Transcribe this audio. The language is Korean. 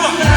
좋아.